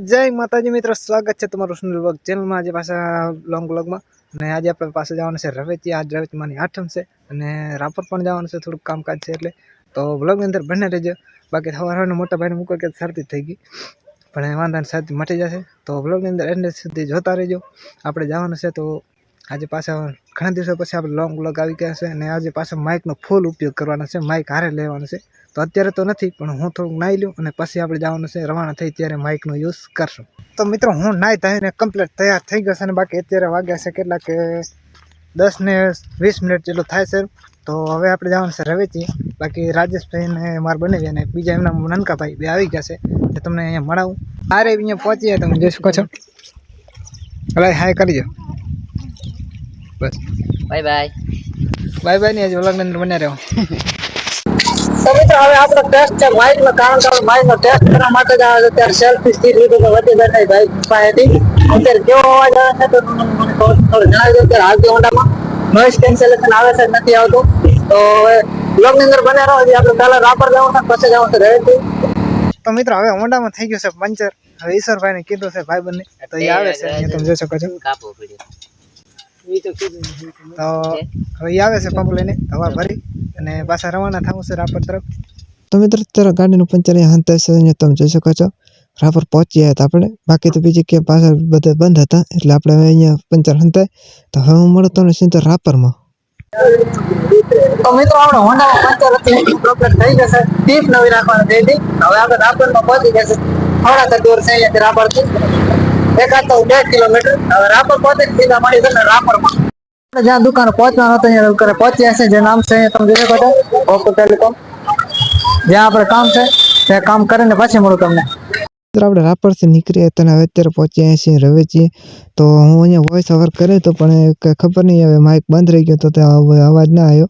જય માતાજી મિત્રો, સ્વાગત છે તમારું સુનિલ બ્લોગ ચેનલમાં આજે પાછા લોંગ બ્લોગમાં અને આજે આપણે પાસે જવાનું છે રવેચી. આજ રવેચીમાંની આઠમ છે. અને રાપર પણ જવાનું છે, થોડુંક કામકાજ છે એટલે. તો વ્લોગની અંદર બને રહેજો. બાકી સવાર સવારનો મોટા ભાઈને મૂકો કે શરદી થઈ ગઈ. પણ એ વાંધા શરદી મટી જશે. તો બ્લોગની અંદર એન્ડ સુધી જોતા રહેજો. આપણે જવાનું છે તો આજે પાછા ઘણા દિવસો પછી આપણે લોંગ બ્લોગ આવી ગયા છે. અને આજે પાછા માઇકનો ફૂલ ઉપયોગ કરવાનો છે. માઇક હારે લેવાનો છે. તો અત્યારે તો નથી પણ હું થોડુંક નાહી લઉં અને પછી આપણે જવાનું છે રવાના થઈ ત્યારે માઇકનો યુઝ કરશું. તો મિત્રો હું નાહી ધોઈને કમ્પ્લીટ તૈયાર થઈ ગયો છે અને બાકી અત્યારે વાગ્યા છે કેટલા કે દસ ને વીસ મિનિટ જેટલું થાય છે. તો હવે આપણે જવાનું છે રવેચી. બાકી રાજેશભાઈ ને માર બનાવી અને બીજા એમના નનકાભાઈ બે આવી ગયા છે. તો તમને અહીંયા મળાવું. આરે અહીંયા પહોંચી જાય તમે જોઈ શકો છો અલા હાય કરી દો. બસ. બાય બાય બાય બાયની આજે વ્લોગની અંદર બન્યા રહ્યો તો મિત્રો હવે આપણો ટેસ્ટ છે માઇક નો કારણ કે માઇક નો ટેસ્ટ કરવા માટે જ આવે છે ત્યારે સેલ્ફી સ્ટીક લીધું તો વચ્ચે બેઠા ભાઈ પાસેથી અત્યારે કેવો અવાજ આવે છે તો મને થોડું જણાવી દો અત્યારે હાલતી ઓંડામાં. નોઈસ કેન્સલેશન આવે છે નથી આવતું? તો હવે બ્લોગની અંદર બને રહો આપણે પહેલા રાપર જવું છે પછી જવું છે રહેતી તો મિત્રો હવે હોન્ડામાં થઈ ગયું છે પંચર. હવે ઈશ્વરભાઈ ને કીધું છે ભાઈ બંને તો એ આવે છે તમે જોઈ શકો છો. કાપો પડ્યો તો હવે આવે છે પંપ લઈને હવા ભરી અને પાછા રવાના થવું છે રાપર તરફ. તો મિત્રો અત્યારે ગાડીનું પંચર અહીંયા હંતાય છે તમે જોઈ શકો છો રાપર પહોંચી ગયા હતા આપણે. બાકી તો બીજી ક્યાંય પાછળ બધા બંધ હતા એટલે આપણે હવે અહીંયા પંચર હંતાય. તો હવે હું મળતો ને સીધો રાપરમાં. તો મિત્રો આપણે હોન્ડામાં પંચર હતી પ્રોબ્લેમ થઈ જશે. ટીપ નવી રાખવાની થઈ હતી હવે આપણે રાપરમાં પહોંચી દૂર છે અહીંયાથી રાપરથી. એકાદ તો બે કિલોમીટર. હવે રાપર પહોંચે સીધા મળી જશે રાપરમાં જ્યાં દુકાન પહોંચવાનું હતું અહીંયા દુકાને પહોંચ્યા છે જે નામ છે અહીંયા તમે જોઈ શકો છો. ઓપ્પો ટેલિકોમ જ્યાં આપણે કામ છે ત્યાં કામ કરીને પછી મળું તમને. આપણે રાપરથી નીકળ્યા હતા અને હવે અત્યારે પહોંચ્યા છીએ રવેચી. તો હું અહીંયા વોઇસ ઓવર કર્યો તો પણ ખબર નહીં હવે માઇક બંધ રહી ગયો તો ત્યાં અવાજ ના આવ્યો.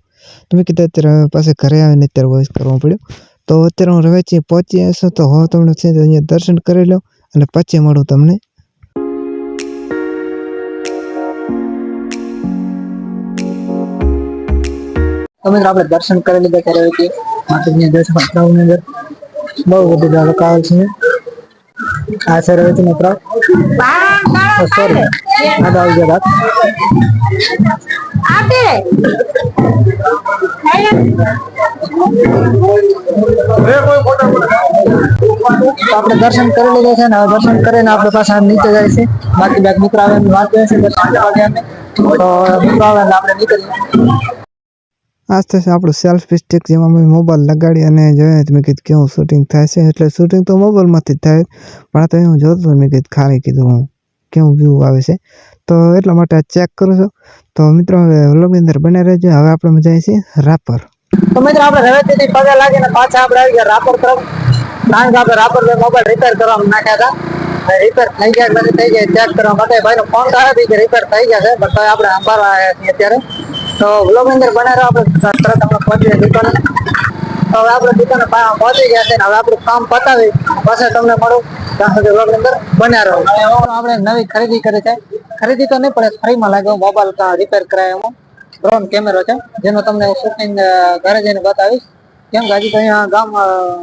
તો મેં કીધું અત્યારે હવે પાસે ઘરે આવીને અત્યારે વોઇસ કરવો પડ્યો. તો અત્યારે હું રવેચી પહોંચી છું તો હવે તમને છે અહીંયા દર્શન કરી લઉં અને પછી મળું તમને. તો મિત્રો આપણે દર્શન કરી લીધા ત્યારે કે માતાજીના દર્શન પ્રભુની અંદર બહુ બધી ધારો આવે છે. આ છે રવેચી મિત્ર સોરી આ તો આવી ગયા તો આપણે દર્શન કરી લીધા છે ને હવે દર્શન કરીને આપણે પાછા નીચે જાય છે. બાકી બાકી મિત્રો આવે એમની વાત છે દર્શન કરવા ગયા અમે તો મિત્રો આવે એટલે આપણે નીકળીએ. આ થશે આપણું સેલ્ફ સ્ટિક જેમાં મેં મોબાઈલ લગાડી અને જોઈએ મેં કીધું કેવું શૂટિંગ થાય છે? એટલે શૂટિંગ તો મોબાઈલમાંથી જ થાય. પણ તો હું જોતો મેં કીધું, ખાલી કીધું હું, કેવું વ્યૂ આવે છે? તો એટલા માટે ચેક કરું છું. તો મિત્રો, હવે વ્લોગની અંદર બને રહેજો. હવે આપણે મજા આવી છીએ રાપર તો મિત્રો, આપણે રવેચીથી પગે લાગીને પાછા આપણે આવી ગયા રાપર તરફ. કારણ કે આપણે રાપર મોબાઈલ રિપેર કરવા નાખ્યા હતા. રિપેર થઈ ગયા નથી થઈ ગયા ચેક કરવા માટે. ભાઈનો ફોન આવ્યો રિપેર થઈ ગયા છે. બટ આપણે અંબારવા આવ્યા છીએ અત્યારે. તો બ્લોગ અંદર બનાવો આપણે તરત આપણે પહોંચી ગયા દુકાને. તો હવે આપણે દુકાને પહોંચી ગયા છે ને હવે આપણું કામ પતાવી પછી તમને મળું. ત્યાં સુધી બ્લોગ અંદર બન્યા રહો. આપણે નવી ખરીદી કરી છે. ખરીદી તો નહીં, પણ ફ્રીમાં લાગ્યો મોબાઈલ રિપેર કરાય એમાં. ડ્રોન કેમેરો છે. જેનો તમને શૂટિંગ ઘરે જઈને બતાવીશ. કેમ કે હજી તો અહીંયા ગામ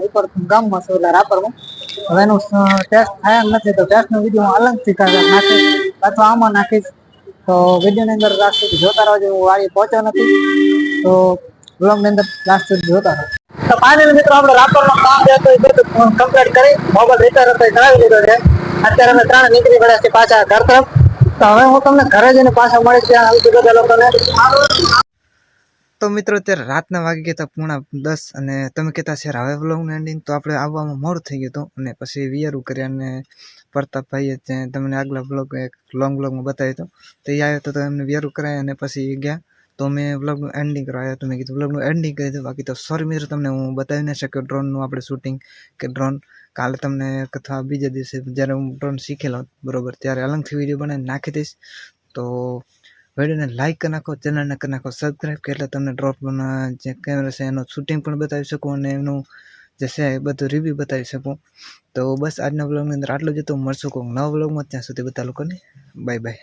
ઉપર ગામમાં છું એટલે રાપરમાં. હવે એનું ટેસ્ટ થયા નથી. તો ટેસ્ટનો વીડિયો અલગથી નાખીશ. અથવા આમાં નાખીશ. તો વિડીયોની અંદર લાસ્ટ સુધી જોતા રહેજો હું વાળી પહોંચ્યો નથી, તો બ્લોગની અંદર લાસ્ટ સુધી જોતા રહો. તો પાણી મિત્રો, આપણે રાપરનું કામ જે એ બધું કમ્પ્લીટ કરી મોબાઈલ રિપેર હતો, એ કરાવી લીધો છે. અત્યારે અમે ત્રણ નીકળી પડ્યા છે પાછા ઘર તરફ. તો હવે હું તમને ઘરે જઈને પાછા મળીશ, ત્યાં બધા લોકોને તો મિત્રો, અત્યારે રાતના વાગી ગયા હતા પૂણા દસ અને તમે કહેતા છે હવે વ્લોગનું એન્ડિંગ તો આપણે આવવામાં મોડું થઈ ગયું હતું અને પછી વિયરું કર્યા અને પ્રતાપભાઈએ ત્યાં તમને આગલા બ્લોગ એક લોંગ બ્લોગમાં બતાવ્યું હતું, તો એ આવ્યો તો એમને વિયરું કરાય અને પછી ગયા. તો મેં વ્લોગનું એન્ડિંગ કરાવ્યા તો મેં કીધું વ્લોગનું એન્ડિંગ કરી દીધું બાકી તો સોરી મિત્રો, તમને હું બતાવી ન શક્યો ડ્રોનનું આપણે શૂટિંગ કે ડ્રોન કાલે તમને અથવા બીજા દિવસે જ્યારે હું ડ્રોન શીખેલો બરોબર, ત્યારે અલગથી વીડિયો બનાવીને નાખી દઈશ. તો વિડીયોને લાઈક કરી નાખો ચેનલને કરી નાખો સબસ્ક્રાઈબ કે એટલે તમને ડ્રોપના જે કેમેરા છે એનું શૂટિંગ પણ બતાવી શકું અને એનું જે છે એ બધું રિવ્યૂ બતાવી શકું. તો બસ આજના બ્લોગની અંદર આટલું જ હતું. મળશું કોઈક નવા બ્લોગમાં ત્યાં સુધી બધા લોકોને બાય બાય